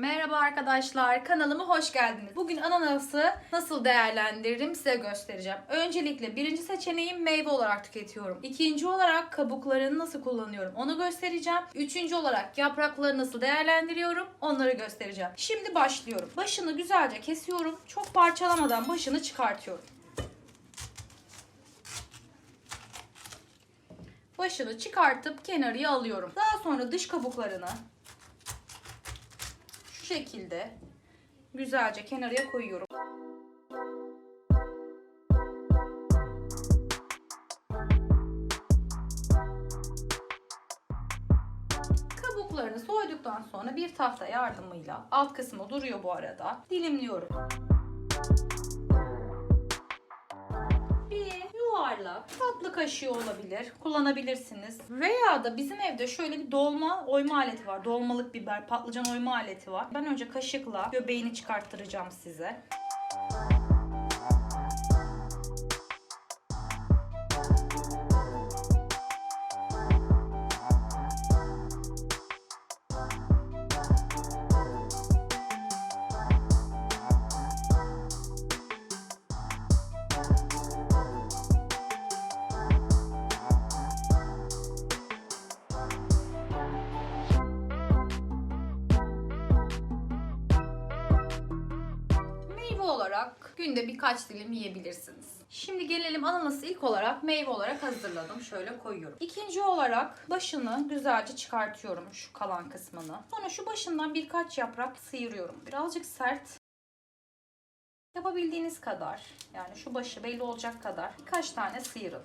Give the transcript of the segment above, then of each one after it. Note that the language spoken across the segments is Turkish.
Merhaba arkadaşlar, kanalıma hoş geldiniz. Bugün ananası nasıl değerlendiririm size göstereceğim. Öncelikle birinci seçeneğim meyve olarak tüketiyorum. İkinci olarak kabuklarını nasıl kullanıyorum onu göstereceğim. Üçüncü olarak yaprakları nasıl değerlendiriyorum onları göstereceğim. Şimdi başlıyorum. Başını güzelce kesiyorum. Çok parçalamadan başını çıkartıyorum. Başını çıkartıp kenarıya alıyorum. Daha sonra dış kabuklarını şekilde güzelce kenarıya koyuyorum. Kabuklarını soyduktan sonra bir tahta yardımıyla alt kısmı duruyor bu arada. Dilimliyorum. Yuvarlak tatlı kaşığı olabilir. Kullanabilirsiniz. Veya da bizim evde şöyle bir dolma oyma aleti var. Dolmalık biber, patlıcan oyma aleti var. Ben önce kaşıkla göbeğini çıkarttıracağım size. Meyve olarak günde birkaç dilim yiyebilirsiniz. Şimdi gelelim ananası ilk olarak meyve olarak hazırladım. Şöyle koyuyorum. İkinci olarak başını güzelce çıkartıyorum şu kalan kısmını. Sonra şu başından birkaç yaprak sıyırıyorum. Birazcık sert. Yapabildiğiniz kadar yani şu başı belli olacak kadar birkaç tane sıyırın.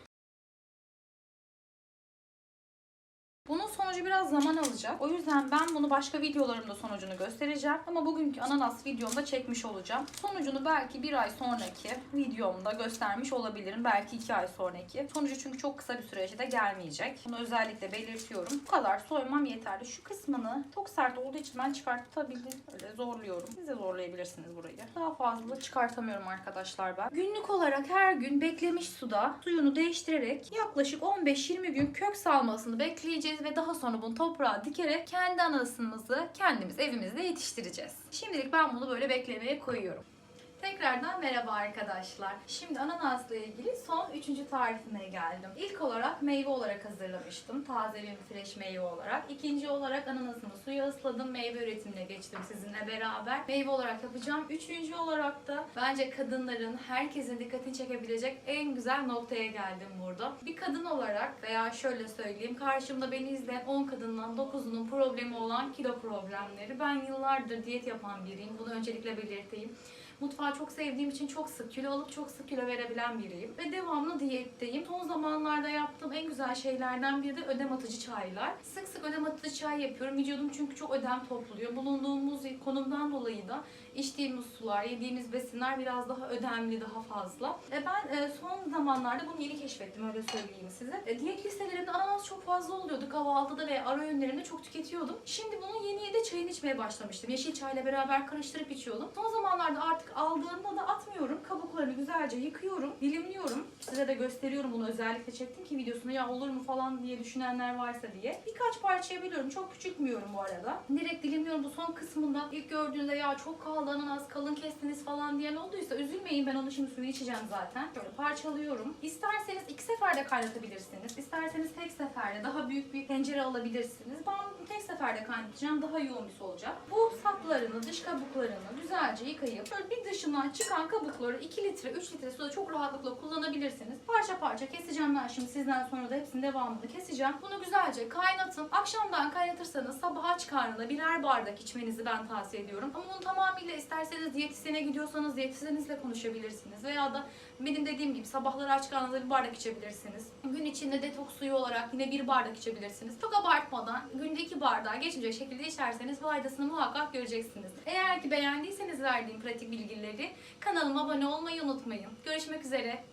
Bunun sonucu biraz zaman alacak. O yüzden ben bunu başka videolarımda sonucunu göstereceğim. Ama bugünkü ananas videomda çekmiş olacağım. Sonucunu belki bir ay sonraki videomda göstermiş olabilirim. Belki iki ay sonraki. Sonucu çünkü çok kısa bir sürece gelmeyecek. Bunu özellikle belirtiyorum. Bu kadar soymam yeterli. Şu kısmını çok sert olduğu için ben çıkartabildim. Öyle zorluyorum. Siz de zorlayabilirsiniz burayı. Daha fazla çıkartamıyorum arkadaşlar ben. Günlük olarak her gün beklemiş suda suyunu değiştirerek yaklaşık 15-20 gün kök salmasını bekleyeceğiz ve daha sonra bunu toprağa dikerek kendi anasımızı kendimiz evimizde yetiştireceğiz. Şimdilik ben bunu böyle beklemeye koyuyorum. Tekrardan merhaba arkadaşlar. Şimdi ananasla ilgili son üçüncü tarifine geldim. İlk olarak meyve olarak hazırlamıştım. Taze bir fresh meyve olarak. İkinci olarak ananasımı suya ısladım. Meyve üretimine geçtim sizinle beraber. Meyve olarak yapacağım. Üçüncü olarak da bence kadınların, herkesin dikkatini çekebilecek en güzel noktaya geldim burada. Bir kadın olarak veya şöyle söyleyeyim. Karşımda beni izleyen 10 kadından 9'unun problemi olan kilo problemleri. Ben yıllardır diyet yapan biriyim. Bunu öncelikle belirteyim. Mutfağı çok sevdiğim için çok sık kilo alıp çok sık kilo verebilen biriyim. Ve devamlı diyetteyim. Son zamanlarda yaptığım en güzel şeylerden biri de ödem atıcı çaylar. Sık sık ödem atıcı çay yapıyorum. Vücudum çünkü çok ödem topluyor. Bulunduğumuz konumdan dolayı da içtiğimiz sular, yediğimiz besinler biraz daha ödemli, daha fazla. E ben e, son zamanlarda bunu yeni keşfettim öyle söyleyeyim size. E, diyet listelerimde ananas çok fazla oluyordu. Kahvaltıda ve ara öğünlerimde çok tüketiyordum. Şimdi bunun yeni de çayını içmeye başlamıştım. Yeşil çayla beraber karıştırıp içiyordum. Son zamanlarda artık aldığımda da atmıyorum. Kabuklarını güzelce yıkıyorum, dilimliyorum. Size de gösteriyorum bunu özellikle çektim ki videosunu ya olur mu falan diye düşünenler varsa diye. Birkaç parçaya bölüyorum. Çok küçültmüyorum bu arada. Direkt dilimliyorum. Bu son kısmında ilk gördüğünde ya çok kaldı ananas kalın kestiniz falan diyen olduysa üzülmeyin ben onu şimdi suyu içeceğim zaten. Şöyle parçalıyorum. İsterseniz iki seferde kaynatabilirsiniz. İsterseniz tek seferde daha büyük bir tencere alabilirsiniz. Ben tek seferde kaynatacağım. Daha yoğun bir olacak. Bu saplarını, dış kabuklarını güzelce yıkayıp şöyle bir dışından çıkan kabukları 2 litre, 3 litre suda çok rahatlıkla kullanabilirsiniz. Parça parça keseceğim ben şimdi sizden sonra da hepsinin devamını keseceğim. Bunu güzelce kaynatın. Akşamdan kaynatırsanız sabah aç birer bardak içmenizi ben tavsiye ediyorum. Ama bunu tamamıyla isterseniz diyetisyene gidiyorsanız diyetisyeninizle konuşabilirsiniz. Veya da benim dediğim gibi sabahları aç karnınıza bir bardak içebilirsiniz. Gün içinde detoks suyu olarak yine bir bardak içebilirsiniz. Çok abartmadan günde iki bardağı geçmeyecek şekilde içerseniz faydasını muhakkak göreceksiniz. Eğer ki beğendiyseniz verdiğim pratik bilgileri kanalıma abone olmayı unutmayın. Görüşmek üzere.